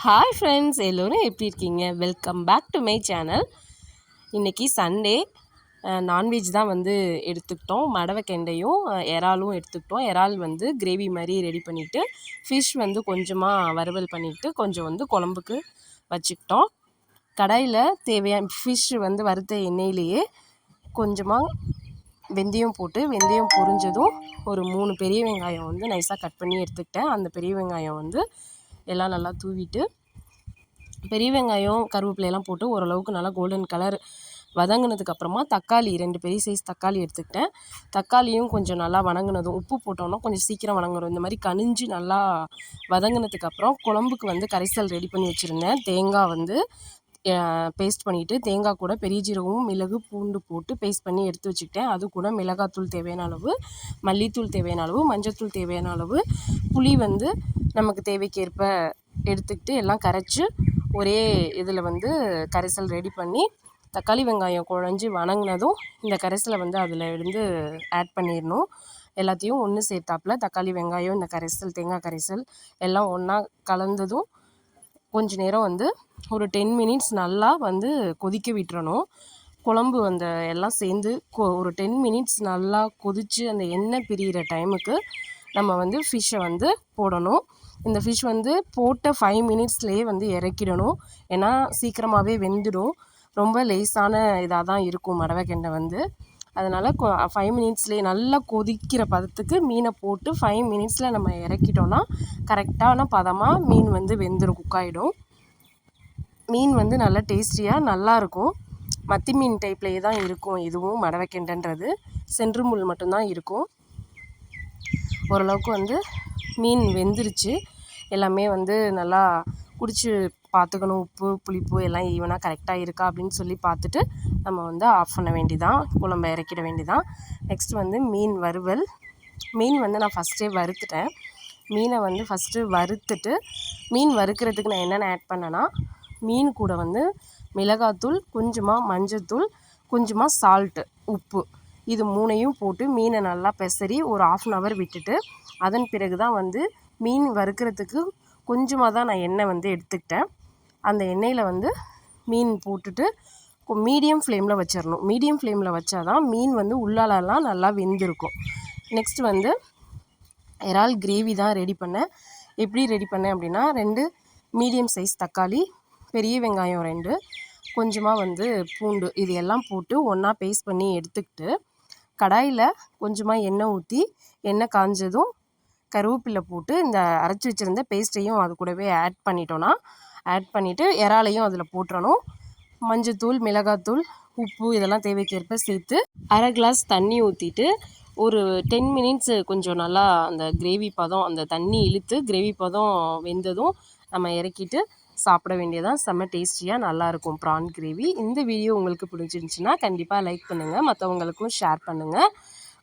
Hi friends எல்லோரும் எப்படி இருக்கீங்க? Welcome back to my channel இன்றைக்கி சண்டே நான்வெஜ் தான் வந்து எடுத்துக்கிட்டோம். மடவை கெண்டையும் இறாலும் எடுத்துக்கிட்டோம். இறால் வந்து கிரேவி மாதிரி ரெடி பண்ணிவிட்டு ஃபிஷ் வந்து கொஞ்சமாக வறுவல் பண்ணிவிட்டு கொஞ்சம் வந்து குழம்புக்கு வச்சுக்கிட்டோம். கடாயில் தேவையான ஃபிஷ் வந்து வறுத்த எண்ணெயிலேயே கொஞ்சமாக வெந்தயம் போட்டு வெந்தயம் பொரிஞ்சதும் ஒரு மூணு பெரிய வெங்காயம் வந்து நைஸாக கட் பண்ணி எடுத்துக்கிட்டேன். அந்த பெரிய வெங்காயம் வந்து எல்லாம் நல்லா தூவிட்டு பெரிய வெங்காயம் கருவேப்பிலையெல்லாம் போட்டு ஓரளவுக்கு நல்லா கோல்டன் கலர் வதங்கினதுக்கப்புறமா தக்காளி ரெண்டு பெரிய சைஸ் தக்காளி எடுத்துக்கிட்டேன். தக்காளியும் கொஞ்சம் நல்லா வணங்கினதும் உப்பு போட்டோம்னா கொஞ்சம் சீக்கிரம் வணங்குறோம். இந்த மாதிரி கனிஞ்சு நல்லா வதங்கினதுக்கப்புறம் குழம்புக்கு வந்து கரைசல் ரெடி பண்ணி வச்சுருந்தேன். தேங்காய் வந்து பேஸ்ட் பண்ணிவிட்டு தேங்காய் கூட பெரிய ஜீரகமும் மிளகு பூண்டு போட்டு பேஸ்ட் பண்ணி எடுத்து வச்சுக்கிட்டேன். அது கூட மிளகாத்தூள் தேவையான அளவு மல்லித்தூள் தேவையான அளவு மஞ்சத்தூள் தேவையான அளவு புளி வந்து நமக்கு தேவைக்கேற்ப எடுத்துக்கிட்டு எல்லாம் கரைச்சி ஒரே இதில் வந்து கரைசல் ரெடி பண்ணி தக்காளி வெங்காயம் குழஞ்சி வணங்கினதும் இந்த கரைசலை வந்து அதில் இருந்து ஆட் பண்ணிடணும். எல்லாத்தையும் ஒன்று சேர்த்தாப்புல தக்காளி வெங்காயம் இந்த கரைசல் தேங்காய் கரைசல் எல்லாம் ஒன்றா கலந்ததும் கொஞ்ச நேரம் வந்து ஒரு டென் மினிட்ஸ் நல்லா வந்து கொதிக்க விட்டுறணும். குழம்பு அந்த எல்லாம் சேர்ந்து கொ ஒரு டென் மினிட்ஸ் நல்லா கொதித்து அந்த எண்ணெய் பிரிகிற டைமுக்கு நம்ம வந்து ஃபிஷ்ஷை வந்து போடணும். இந்த ஃபிஷ் வந்து போட்ட ஃபைவ் மினிட்ஸ்லேயே வந்து இறக்கிடணும். ஏன்னா சீக்கிரமாகவே வெந்துடும். ரொம்ப லேஸான இதாக தான் இருக்கும் மடவை கெண்டை வந்து. அதனால் கொ ஃபைவ் மினிட்ஸ்லேயே நல்லா கொதிக்கிற பதத்துக்கு மீனை போட்டு ஃபைவ் மினிட்ஸில் நம்ம இறக்கிட்டோன்னா கரெக்டான பதமாக மீன் வந்து வெந்துடும் குக்காயிடும் மீன் வந்து நல்லா டேஸ்டியாக நல்லாயிருக்கும் மத்தி மீன் டைப்லேயே தான் இருக்கும் இதுவும் மடவைக்கெண்டன்றது. சென்று முள் மட்டும்தான் இருக்கும். ஓரளவுக்கு வந்து மீன் வெந்துருச்சு. எல்லாமே வந்து நல்லா குடிச்சு பார்த்துக்கணும். உப்பு புளிப்பு எல்லாம் ஈவனாக கரெக்டாக இருக்கா அப்படின்னு சொல்லி பார்த்துட்டு நம்ம வந்து ஆஃப் பண்ண வேண்டிதான். குழம்ப இறக்கிட வேண்டிதான். நெக்ஸ்ட் வந்து மீன் வறுவல். மீன் வந்து நான் ஃபஸ்ட்டே வறுத்துட்டேன். மீனை வந்து ஃபஸ்ட்டு வறுத்துட்டு மீன் வறுக்கிறதுக்கு நான் என்னென்ன ஆட் பண்ணேன்னா மீன் கூட வந்து மிளகாத்தூள் கொஞ்சமாக மஞ்சத்தூள் கொஞ்சமாக சால்ட்டு உப்பு. இது மூணையும் போட்டு மீனை நல்லா பெசரி ஒரு ஆஃப் அன் ஹவர் விட்டுட்டு அதன் பிறகு தான் வந்து மீன் வறுக்கிறதுக்கு கொஞ்சமாக தான் நான் எண்ணெய் வந்து எடுத்துக்கிட்டேன். அந்த எண்ணெயில் வந்து மீன் போட்டுட்டு மீடியம் ஃப்ளேமில் வச்சிடணும் மீடியம் ஃப்ளேமில் வச்சா தான் மீன் வந்து உள்ளாலெல்லாம் நல்லா வெந்திருக்கும். நெக்ஸ்ட் வந்து இறால் கிரேவி தான் ரெடி பண்ணேன் எப்படி ரெடி பண்ணேன் அப்படின்னா ரெண்டு மீடியம் சைஸ் தக்காளி பெரிய வெங்காயம் ரெண்டு கொஞ்சமாக வந்து பூண்டு இது எல்லாம் போட்டு ஒன்றா பேஸ்ட் பண்ணி எடுத்துக்கிட்டு கடாயில் கொஞ்சமாக எண்ணெய் ஊற்றி எண்ணெய் காஞ்சதும் கருவேப்பிலை போட்டு இந்த அரைச்சி வச்சுருந்த பேஸ்ட்டையும் அது கூடவே ஆட் பண்ணிட்டோன்னா ஆட் பண்ணிவிட்டு இறாலையும் அதில் போட்டுறணும். மஞ்சத்தூள் மிளகாத்தூள் உப்பு இதெல்லாம் தேவைக்கேற்ப சேர்த்து அரை கிளாஸ் தண்ணி ஊற்றிட்டு ஒரு டென் மினிட்ஸு கொஞ்சம் நல்லா அந்த கிரேவி பதம் அந்த தண்ணி இழுத்து கிரேவி பதம் வெந்ததும் நம்ம இறக்கிட்டு சாப்பிட வேண்டியதான் செம்ம டேஸ்டியாக நல்லாயிருக்கும் ப்ரான் கிரேவி இந்த வீடியோ உங்களுக்கு பிடிச்சிருந்துச்சின்னா கண்டிப்பாக லைக் பண்ணுங்கள் மற்றவங்களுக்கும் ஷேர் பண்ணுங்கள்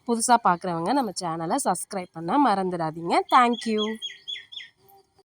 புதுசாக பார்க்குறவங்க நம்ம சேனலை சப்ஸ்கிரைப் பண்ண மறந்துடாதீங்க. தேங்க்யூ